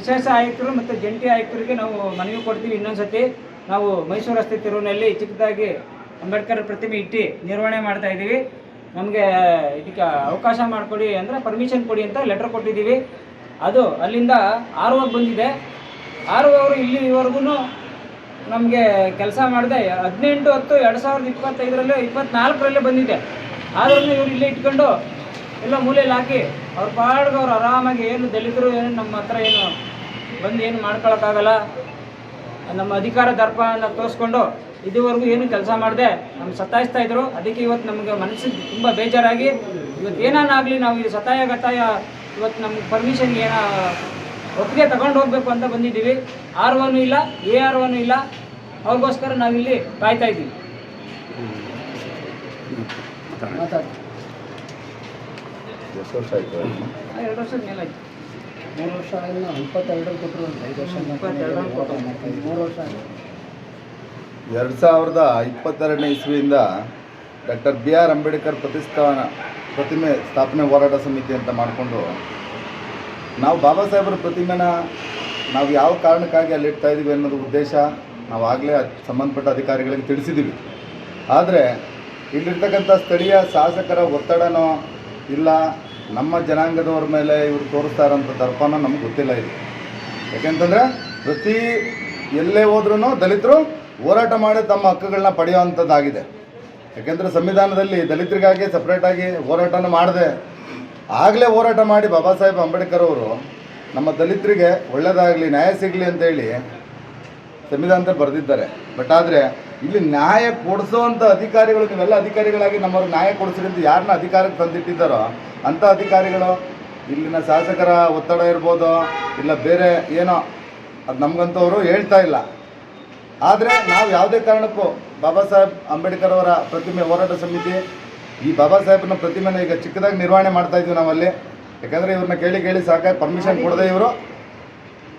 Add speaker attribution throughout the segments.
Speaker 1: ವಿಶೇಷ ಆಯುಕ್ತರು ಮತ್ತು ಜಂಟಿ ಆಯುಕ್ತರಿಗೆ ನಾವು ಮನವಿ ಕೊಡ್ತೀವಿ. ಇನ್ನೊಂದ್ಸತಿ ನಾವು ಮೈಸೂರು ರಸ್ತೆ ತಿರುವಿನಲ್ಲಿ ಚಿಕ್ಕದಾಗಿ ಅಂಬೇಡ್ಕರ್ ಪ್ರತಿಮೆ ಇಟ್ಟು ನಿರ್ವಹಣೆ ಮಾಡ್ತಾ ಇದ್ದೀವಿ. ನಮಗೆ ಇದಕ್ಕೆ ಅವಕಾಶ ಮಾಡಿಕೊಡಿ ಅಂದರೆ ಪರ್ಮಿಷನ್ ಕೊಡಿ ಅಂತ ಲೆಟರ್ ಕೊಟ್ಟಿದ್ದೀವಿ. ಅದು ಅಲ್ಲಿಂದ ಆರ್ ಬಂದಿದೆ. ಆರ್ ಅವರು ಇಲ್ಲಿವರೆಗೂ ನಮಗೆ ಕೆಲಸ ಮಾಡಿದೆ. ಹದಿನೆಂಟು ಹತ್ತು ಎರಡು ಸಾವಿರದ ಇಪ್ಪತ್ತೈದರಲ್ಲೇ ಇಪ್ಪತ್ನಾಲ್ಕರಲ್ಲೇ ಬಂದಿದೆ. ಆದ್ರೂ ಇವ್ರು ಇಲ್ಲೇ ಇಟ್ಕೊಂಡು ಎಲ್ಲ ಮೂಲೆಯಲ್ಲಿ ಹಾಕಿ ಅವ್ರ ಪಾಡ್ಗೆ ಅವ್ರು ಆರಾಮಾಗಿ ಏನು ದಲಿತರು ಏನು ನಮ್ಮ ಹತ್ರ ಏನು ಬಂದು ಏನು ಮಾಡ್ಕೊಳಕ್ಕಾಗಲ್ಲ. ನಮ್ಮ ಅಧಿಕಾರ ದರ್ಪನ ತೋರಿಸ್ಕೊಂಡು ಇದುವರೆಗೂ ಏನು ಕೆಲಸ ಮಾಡದೆ ನಮ್ಗೆ ಸತಾಯಿಸ್ತಾ ಇದ್ರು. ಅದಕ್ಕೆ ಇವತ್ತು ನಮಗೆ ಮನಸ್ಸಿಗೆ ತುಂಬ ಬೇಜಾರಾಗಿ ಇವತ್ತು ಏನಾನಾಗಲಿ ನಾವು ಇದು ಸತಾಯ ಗತಾಯ ಇವತ್ತು ನಮ್ಗೆ ಪರ್ಮಿಷನ್ ಏನ ಒಪ್ಪಿಗೆ ತಗೊಂಡು ಹೋಗ್ಬೇಕು ಅಂತ ಬಂದಿದ್ದೀವಿ. ಆರ್ ಒನ್ ಇಲ್ಲ ಎ ಆರ್ ಒನ್ ಇಲ್ಲ. ಅವ್ರಿಗೋಸ್ಕರ ನಾವಿಲ್ಲಿ ಕಾಯ್ತಾ ಇದ್ದೀವಿ. ಎರಡು ವರ್ಷದ ಮೇಲಾಯ್ತು.
Speaker 2: ಮೂರು ವರ್ಷ ಆಗಿಲ್ಲ ಇಪ್ಪತ್ತೆರಡರಲ್ಲಿ ಕೊಟ್ಟರು ಅಂತ. ಐದು ವರ್ಷ
Speaker 1: ಇಪ್ಪತ್ತೆರಡರಲ್ಲಿ ಕೊಟ್ಟರು.
Speaker 2: ಮೂರು ವರ್ಷ ಆಗಿದೆ
Speaker 3: ಎರಡು ಸಾವಿರದ ಇಪ್ಪತ್ತೆರಡನೇ ಇಸ್ವಿಯಿಂದ ಡಾಕ್ಟರ್ ಬಿ ಆರ್ ಅಂಬೇಡ್ಕರ್ ಪ್ರತಿಷ್ಠಾನ ಪ್ರತಿಮೆ ಸ್ಥಾಪನೆ ಹೋರಾಟ ಸಮಿತಿ ಅಂತ ಮಾಡಿಕೊಂಡು ನಾವು ಬಾಬಾ ಸಾಹೇಬರ ಪ್ರತಿಮೆನ ನಾವು ಯಾವ ಕಾರಣಕ್ಕಾಗಿ ಅಲ್ಲಿ ಇಡ್ತಾ ಇದ್ದೀವಿ ಅನ್ನೋದು ಉದ್ದೇಶ ನಾವು ಆಗಲೇ ಸಂಬಂಧಪಟ್ಟ ಅಧಿಕಾರಿಗಳಿಗೆ ತಿಳಿಸಿದ್ದೀವಿ. ಆದರೆ ಇಲ್ಲಿರ್ತಕ್ಕಂಥ ಸ್ಥಳೀಯ ಶಾಸಕರ ಒತ್ತಡನೋ ಇಲ್ಲ ನಮ್ಮ ಜನಾಂಗದವ್ರ ಮೇಲೆ ಇವರು ತೋರಿಸ್ತಾ ಇರೋಂಥ ದರ್ಪನ ನಮ್ಗೆ ಗೊತ್ತಿಲ್ಲ ಇದು. ಯಾಕೆಂತಂದರೆ ಪ್ರತಿ ಎಲ್ಲೇ ಹೋದ್ರೂ ದಲಿತರು ಹೋರಾಟ ಮಾಡಿ ತಮ್ಮ ಹಕ್ಕುಗಳನ್ನ ಪಡೆಯುವಂಥದ್ದಾಗಿದೆ. ಯಾಕೆಂದರೆ ಸಂವಿಧಾನದಲ್ಲಿ ದಲಿತರಿಗಾಗಿ ಸಪ್ರೇಟಾಗಿ ಹೋರಾಟನ ಮಾಡಿದೆ. ಆಗಲೇ ಹೋರಾಟ ಮಾಡಿ ಬಾಬಾ ಸಾಹೇಬ್ ಅಂಬೇಡ್ಕರ್ ಅವರು ನಮ್ಮ ದಲಿತರಿಗೆ ಒಳ್ಳೆಯದಾಗಲಿ ನ್ಯಾಯ ಸಿಗಲಿ ಅಂತೇಳಿ ಸಂವಿಧಾನದಲ್ಲಿ ಬರೆದಿದ್ದಾರೆ. ಬಟ್ ಆದರೆ ಇಲ್ಲಿ ನ್ಯಾಯ ಕೊಡಿಸೋವಂಥ ಅಧಿಕಾರಿಗಳು, ನೀವೆಲ್ಲ ಅಧಿಕಾರಿಗಳಾಗಿ ನಮ್ಮವ್ರಿಗೆ ನ್ಯಾಯ ಕೊಡಿಸ್ರಿ ಯಾರನ್ನ ಅಧಿಕಾರಕ್ಕೆ ತಂದಿಟ್ಟಿದ್ದಾರೋ ಅಂಥ ಅಧಿಕಾರಿಗಳು ಇಲ್ಲಿನ ಶಾಸಕರ ಒತ್ತಡ ಇರ್ಬೋದು ಇಲ್ಲ ಬೇರೆ ಏನೋ ಅದು ನಮಗಂತವರು ಹೇಳ್ತಾ ಇಲ್ಲ. ಆದರೆ ನಾವು ಯಾವುದೇ ಕಾರಣಕ್ಕೂ ಬಾಬಾ ಸಾಹೇಬ್ ಅಂಬೇಡ್ಕರ್ ಅವರ ಪ್ರತಿಮೆ ಹೋರಾಟ ಸಮಿತಿ ಈ ಬಾಬಾ ಸಾಹೇಬ್ನ ಪ್ರತಿಮೆನ ಈಗ ಚಿಕ್ಕದಾಗಿ ನಿರ್ವಹಣೆ ಮಾಡ್ತಾ ಇದ್ವಿ ನಾವಲ್ಲಿ. ಯಾಕಂದರೆ ಇವ್ರನ್ನ ಕೇಳಿ ಕೇಳಿ ಸಾಕಾಗಿ ಪರ್ಮಿಷನ್ ಕೊಡದೆ ಇವರು.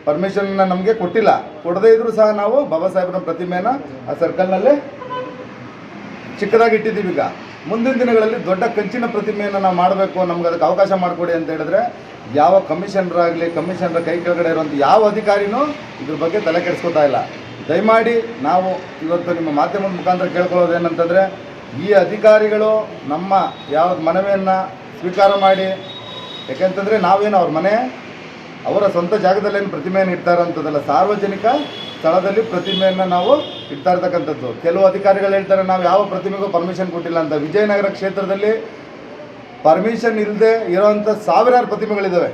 Speaker 3: ಪರ್ಮಿಷನ್ನ ನಮಗೆ ಕೊಟ್ಟಿಲ್ಲ. ಕೊಡದೇ ಇದ್ರೂ ಸಹ ನಾವು ಬಾಬಾ ಸಾಹೇಬ್ನ ಪ್ರತಿಮೆನ ಆ ಸರ್ಕಲ್ನಲ್ಲಿ ಚಿಕ್ಕದಾಗಿ ಇಟ್ಟಿದ್ದೀವಿ ಈಗ. ಮುಂದಿನ ದಿನಗಳಲ್ಲಿ ದೊಡ್ಡ ಕಂಚಿನ ಪ್ರತಿಮೆಯನ್ನು ನಾವು ಮಾಡಬೇಕು ನಮ್ಗೆ ಅದಕ್ಕೆ ಅವಕಾಶ ಮಾಡಿಕೊಡಿ ಅಂತ ಹೇಳಿದ್ರೆ ಯಾವ ಕಮಿಷನರ್ ಆಗಲಿ ಕಮಿಷನರ್ ಕೈ ಕೆಳಗಡೆ ಇರುವಂಥ ಯಾವ ಅಧಿಕಾರಿನೂ ಇದ್ರ ಬಗ್ಗೆ ತಲೆ ಕೆಡಿಸ್ಕೊತಾ ಇಲ್ಲ. ದಯಮಾಡಿ ನಾವು ಇವತ್ತು ನಿಮ್ಮ ಮಾಧ್ಯಮದ ಮುಖಾಂತರ ಕೇಳ್ಕೊಳ್ಳೋದು ಏನಂತಂದರೆ, ಈ ಅಧಿಕಾರಿಗಳು ನಮ್ಮ ಯಾವ ಮನವಿಯನ್ನು ಸ್ವೀಕಾರ ಮಾಡಿ, ಯಾಕೆಂತಂದರೆ ನಾವೇನು ಅವ್ರ ಮನೆ ಅವರ ಸ್ವಂತ ಜಾಗದಲ್ಲೇನು ಪ್ರತಿಮೆಯನ್ನು ಇಡ್ತಾ ಸಾರ್ವಜನಿಕ ಸ್ಥಳದಲ್ಲಿ ಪ್ರತಿಮೆಯನ್ನು ನಾವು ಇಡ್ತಾ ಇರ್ತಕ್ಕಂಥದ್ದು. ಕೆಲವು ಅಧಿಕಾರಿಗಳು ಹೇಳ್ತಾರೆ, ನಾವು ಯಾವ ಪ್ರತಿಮೆಗೂ ಪರ್ಮಿಷನ್ ಕೊಟ್ಟಿಲ್ಲ ಅಂತ. ವಿಜಯನಗರ ಕ್ಷೇತ್ರದಲ್ಲಿ ಪರ್ಮಿಷನ್ ಇಲ್ಲದೆ ಇರೋವಂಥ ಸಾವಿರಾರು ಪ್ರತಿಮೆಗಳಿದ್ದಾವೆ.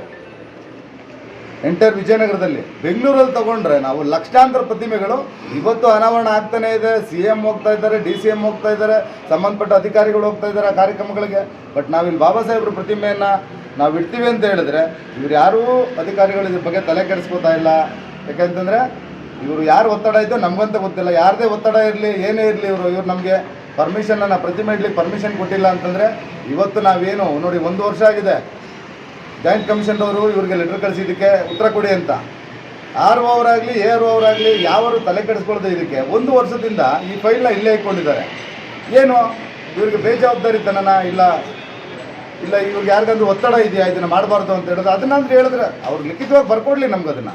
Speaker 3: ಎಂಟರ್ ವಿಜಯನಗರದಲ್ಲಿ. ಬೆಂಗಳೂರಲ್ಲಿ ತಗೊಂಡ್ರೆ ನಾವು ಲಕ್ಷಾಂತರ ಪ್ರತಿಮೆಗಳು. ಇವತ್ತು ಅನಾವರಣ ಆಗ್ತಾನೆ ಇದೆ. ಸಿ ಎಂ ಹೋಗ್ತಾ ಇದ್ದಾರೆ ಡಿ ಸಿ ಎಂ ಹೋಗ್ತಾ ಇದ್ದಾರೆ, ಸಂಬಂಧಪಟ್ಟ ಅಧಿಕಾರಿಗಳು ಹೋಗ್ತಾ ಇದ್ದಾರೆ ಕಾರ್ಯಕ್ರಮಗಳಿಗೆ. ಬಟ್ ನಾವಿಲ್ಲಿ ಬಾಬಾ ಸಾಹೇಬ್ರ ಪ್ರತಿಮೆಯನ್ನು ನಾವು ಇಡ್ತೀವಿ ಅಂತ ಹೇಳಿದ್ರೆ, ಇವ್ರು ಯಾರೂ ಅಧಿಕಾರಿಗಳು ಇದ್ರ ಬಗ್ಗೆ ತಲೆ ಕೆಡಿಸ್ಕೋತಾ ಇಲ್ಲ. ಯಾಕೆಂತಂದರೆ, ಇವರು ಯಾರು ಒತ್ತಡ ಇದ್ದೋ ನಮಗಂತ ಗೊತ್ತಿಲ್ಲ. ಯಾರದೇ ಒತ್ತಡ ಇರಲಿ, ಏನೇ ಇರಲಿ ಇವರು, ಇವ್ರು ನಮಗೆ ಪರ್ಮಿಷನನ್ನು ಪ್ರತಿಮೆ ಇಡ್ಲಿಕ್ಕೆ ಪರ್ಮಿಷನ್ ಕೊಟ್ಟಿಲ್ಲ ಅಂತಂದರೆ, ಇವತ್ತು ನಾವೇನು, ನೋಡಿ, ಒಂದು ವರ್ಷ ಆಗಿದೆ. ಜಾಯಿಂಟ್ ಕಮಿಷನ್ ಅವರು ಇವ್ರಿಗೆ ಲೆಟರ್ ಕಳಿಸಿದ್ದಕ್ಕೆ ಉತ್ತರ ಕೊಡಿ ಅಂತ. ಆರ್ ಅವರಾಗಲಿ ಎ ಆರ್ ಅವರಾಗಲಿ ಯಾವರು ತಲೆ ಕೆಡಿಸ್ಕೊಳ್ದೆ ಇದಕ್ಕೆ. ಒಂದು ವರ್ಷದಿಂದ ಈ ಫೈಲ್ನ ಇಲ್ಲೇ ಇಟ್ಕೊಂಡಿದ್ದಾರೆ. ಏನು? ಇವ್ರಿಗೆ ಬೇಜವಾಬ್ದಾರಿತನನ ಇಲ್ಲ? ಇಲ್ಲ, ಇವ್ರಿಗೆ ಯಾರಿಗಾದ್ರೂ ಒತ್ತಡ ಇದೆಯಾ? ಇದನ್ನು ಮಾಡಬಾರ್ದು ಅಂತ ಹೇಳಿದ್ರೆ ಅದನ್ನಂದ್ರೆ ಹೇಳಿದ್ರೆ ಅವ್ರು ಲಿಖಿತವಾಗಿ ಬರ್ಕೊಡ್ಲಿ ನಮ್ಗೆ ಅದನ್ನು.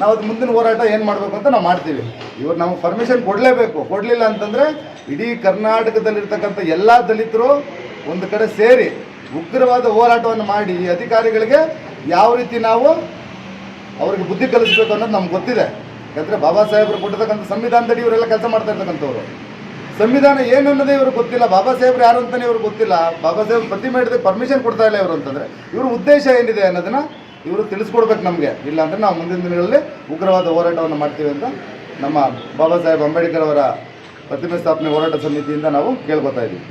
Speaker 3: ನಾವು ಅದು ಮುಂದಿನ ಹೋರಾಟ ಏನು ಮಾಡಬೇಕು ಅಂತ ನಾವು ಮಾಡ್ತೀವಿ. ಇವ್ರು ನಮಗೆ ಪರ್ಮಿಷನ್ ಕೊಡಲೇಬೇಕು. ಕೊಡಲಿಲ್ಲ ಅಂತಂದರೆ ಇಡೀ ಕರ್ನಾಟಕದಲ್ಲಿರ್ತಕ್ಕಂಥ ಎಲ್ಲ ದಲಿತರು ಒಂದು ಕಡೆ ಸೇರಿ ಉಗ್ರವಾದ ಹೋರಾಟವನ್ನು ಮಾಡಿ ಅಧಿಕಾರಿಗಳಿಗೆ ಯಾವ ರೀತಿ ನಾವು ಅವ್ರಿಗೆ ಬುದ್ಧಿ ಕಲಿಸ್ಬೇಕು ಅನ್ನೋದು ನಮ್ಗೆ ಗೊತ್ತಿದೆ. ಯಾಕಂದರೆ ಬಾಬಾ ಸಾಹೇಬರು ಕೊಟ್ಟಿರ್ತಕ್ಕಂಥ ಸಂವಿಧಾನದಡಿ ಇವರೆಲ್ಲ ಕೆಲಸ ಮಾಡ್ತಾ ಇರ್ತಕ್ಕಂಥವ್ರು. ಸಂವಿಧಾನ ಏನು ಅನ್ನೋದೇ ಇವ್ರಿಗೆ ಗೊತ್ತಿಲ್ಲ. ಬಾಬಾ ಸಾಹೇಬ್ರು ಯಾರು ಅಂತಲೇ ಇವ್ರಿಗೆ ಗೊತ್ತಿಲ್ಲ. ಬಾಬಾ ಸಾಹೇಬ್ ಪ್ರತಿಮೆ ಹಿಡಿದು ಪರ್ಮಿಷನ್ ಕೊಡ್ತಾ ಇಲ್ಲ ಇವರು ಅಂತಂದರೆ. ಇವ್ರ ಉದ್ದೇಶ ಏನಿದೆ ಅನ್ನೋದನ್ನು ಇವರು ತಿಳಿಸ್ಕೊಡ್ಬೇಕು ನಮಗೆ. ಇಲ್ಲ ಅಂದರೆ ನಾವು ಮುಂದಿನ ದಿನಗಳಲ್ಲಿ ಉಗ್ರವಾದ ಹೋರಾಟವನ್ನು ಮಾಡ್ತೀವಿ ಅಂತ ನಮ್ಮ ಬಾಬಾ ಸಾಹೇಬ್ ಅಂಬೇಡ್ಕರ್ ಅವರ ಪ್ರತಿಮೆ ಸ್ಥಾಪನೆ ಹೋರಾಟ ಸಮಿತಿಯಿಂದ ನಾವು ಕೇಳ್ಕೊತಾ ಇದ್ದೀವಿ.